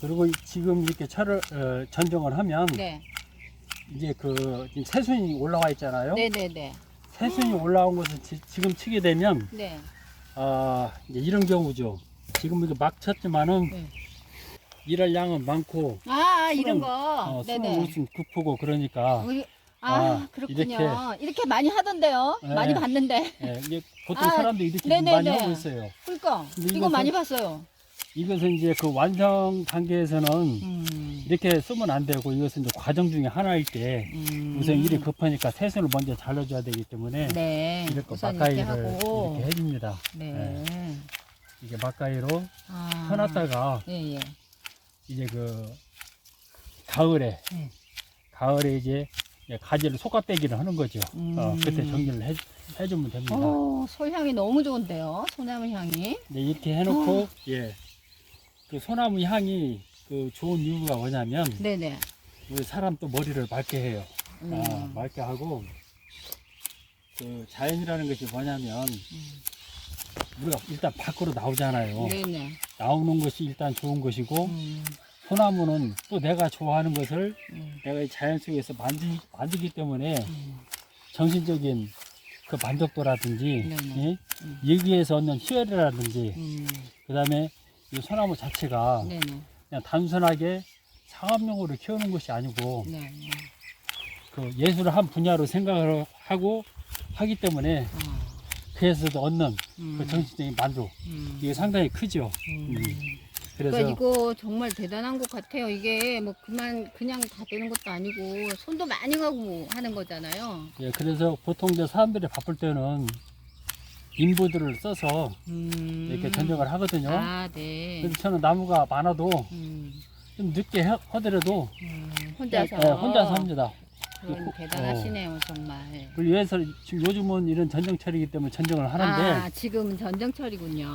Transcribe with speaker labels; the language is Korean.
Speaker 1: 그리고 지금 이렇게 철을 어, 전정을 하면
Speaker 2: 네.
Speaker 1: 이제 그 지금 새순이 올라와 있잖아요.
Speaker 2: 네네네.
Speaker 1: 새순이 올라온 것을 지, 금 치게 되면
Speaker 2: 네.
Speaker 1: 아 이제 이런 경우죠. 지금 이게 막 쳤지만은
Speaker 2: 네.
Speaker 1: 일할 양은 많고
Speaker 2: 아, 이런
Speaker 1: 술은,
Speaker 2: 거.
Speaker 1: 어, 술은
Speaker 2: 네네.
Speaker 1: 무슨 급하고 그러니까
Speaker 2: 우리- 아,
Speaker 1: 아,
Speaker 2: 그렇군요.
Speaker 1: 이렇게.
Speaker 2: 이렇게. 많이 하던데요.
Speaker 1: 네.
Speaker 2: 많이 봤는데.
Speaker 1: 예, 이게 보통
Speaker 2: 아,
Speaker 1: 사람들이 이렇게
Speaker 2: 네네네.
Speaker 1: 많이 하고 있어요.
Speaker 2: 그러니까
Speaker 1: 근데
Speaker 2: 이거 많이 봤어요.
Speaker 1: 이것은 이제 그 완성 단계에서는
Speaker 2: 음.
Speaker 1: 이렇게 쓰면 안 되고 이것은 이제 과정 중에 하나일 때
Speaker 2: 음.
Speaker 1: 우선 일이 급하니까 새순을 먼저 잘라줘야 되기 때문에
Speaker 2: 네.
Speaker 1: 이렇게
Speaker 2: 우선 이렇게.
Speaker 1: 이렇게 해줍니다.
Speaker 2: 네.
Speaker 1: 이게 막가위로
Speaker 2: 아.
Speaker 1: 펴놨다가
Speaker 2: 예, 예.
Speaker 1: 이제 그 가을에
Speaker 2: 네.
Speaker 1: 가을에 이제 가지를 속가빼기를 하는 거죠. 어,
Speaker 2: 음.
Speaker 1: 그때 정리를 해, 해주면 됩니다.
Speaker 2: 오, 소향이 너무 좋은데요. 소나무 향이.
Speaker 1: 네, 이렇게 해놓고
Speaker 2: 어.
Speaker 1: 예, 그 소나무 향이 그 좋은 이유가 뭐냐면
Speaker 2: 네네.
Speaker 1: 우리 사람 또 머리를 맑게 해요.
Speaker 2: 음.
Speaker 1: 아, 맑게 하고 그 자연이라는 것이 뭐냐면 우리가 일단 밖으로 나오잖아요.
Speaker 2: 네네.
Speaker 1: 나오는 것이 일단 좋은 것이고
Speaker 2: 음.
Speaker 1: 소나무는 또 내가 좋아하는 것을
Speaker 2: 음.
Speaker 1: 내가 이 자연 속에서 만들기, 만들기 때문에
Speaker 2: 음.
Speaker 1: 정신적인 그 만족도라든지
Speaker 2: 네네.
Speaker 1: 예?
Speaker 2: 음.
Speaker 1: 여기에서 얻는 희열이라든지
Speaker 2: 음.
Speaker 1: 그 다음에 이 소나무 자체가
Speaker 2: 네네.
Speaker 1: 그냥 단순하게 상업용으로 키우는 것이 아니고
Speaker 2: 네. 네.
Speaker 1: 그 예술을 한 분야로 생각을 하고 하기 때문에
Speaker 2: 어.
Speaker 1: 그에서 얻는
Speaker 2: 음.
Speaker 1: 그 정신적인 만족
Speaker 2: 음.
Speaker 1: 이게 상당히 크죠.
Speaker 2: 음.
Speaker 1: 음. 그래서
Speaker 2: 그러니까 이거 정말 대단한 것 같아요. 이게 뭐 그만 그냥 다 되는 것도 아니고 손도 많이 가고 하는 거잖아요.
Speaker 1: 예, 그래서 보통 이제 사람들이 바쁠 때는 인부들을 써서
Speaker 2: 음.
Speaker 1: 이렇게 전쟁을 하거든요.
Speaker 2: 아, 네.
Speaker 1: 그래서 저는 나무가 많아도
Speaker 2: 음.
Speaker 1: 좀 늦게 해- 하더라도
Speaker 2: 음. 혼자서.
Speaker 1: 예, 혼자서 합니다.
Speaker 2: 그건 대단하시네요, 정말.
Speaker 1: 그리고 위해서 지금 요즘은 이런 전쟁철이기 때문에 전쟁을 하는데
Speaker 2: 아, 지금은 전쟁철이군요.